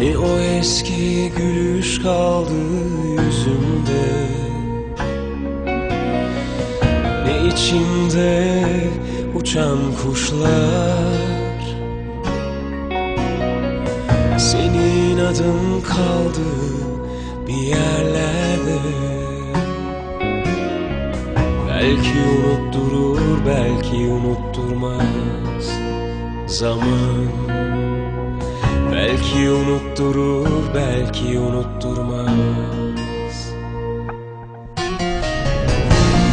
Ne o eski gülüş kaldı yüzümde? Ne içimde uçan kuşlar? Senin adın kaldı bir yerlerde. Belki unutturur belki unutturmaz. Zaman Belki unutturur, belki unutturmaz.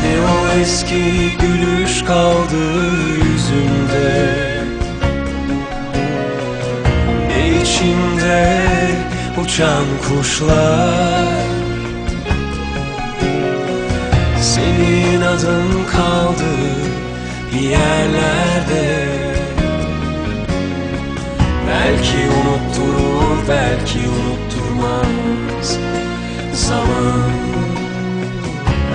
Ne o eski gülüş kaldı yüzümde? Ne içimde uçan kuşlar? Senin adın kaldı bir yerlerde. Belki unutturur, belki unutturmaz Zaman.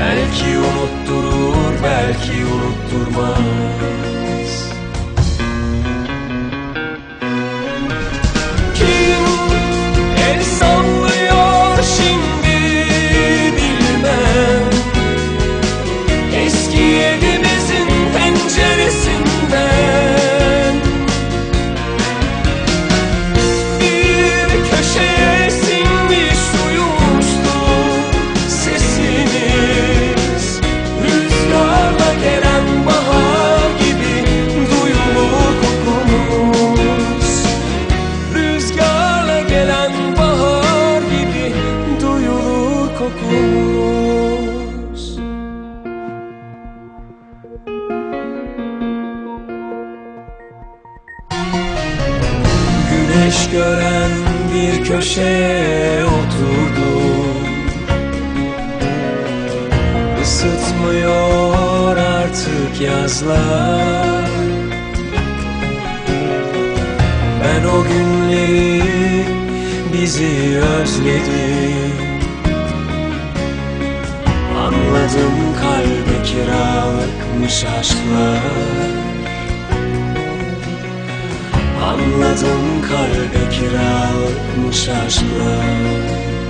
Belki unutturur, belki unutturmaz kokunuz Güneş gören bir köşeye oturdum Isıtmıyor artık yazlar. Ben o günleri bizi özledim Anladım kalbe kiralıkmış aşklar. Anladım kalbe kiralıkmış aşklar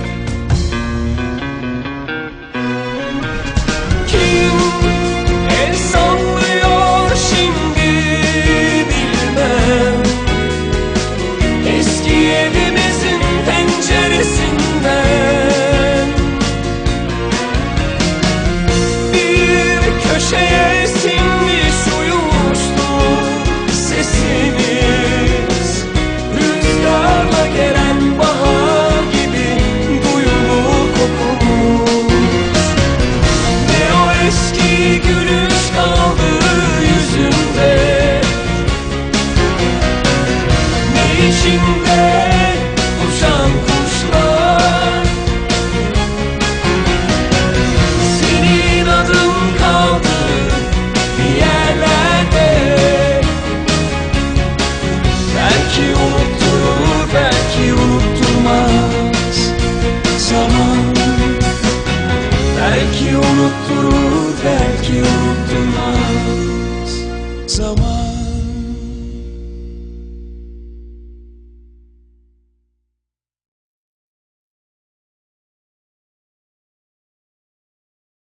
deixe-me ver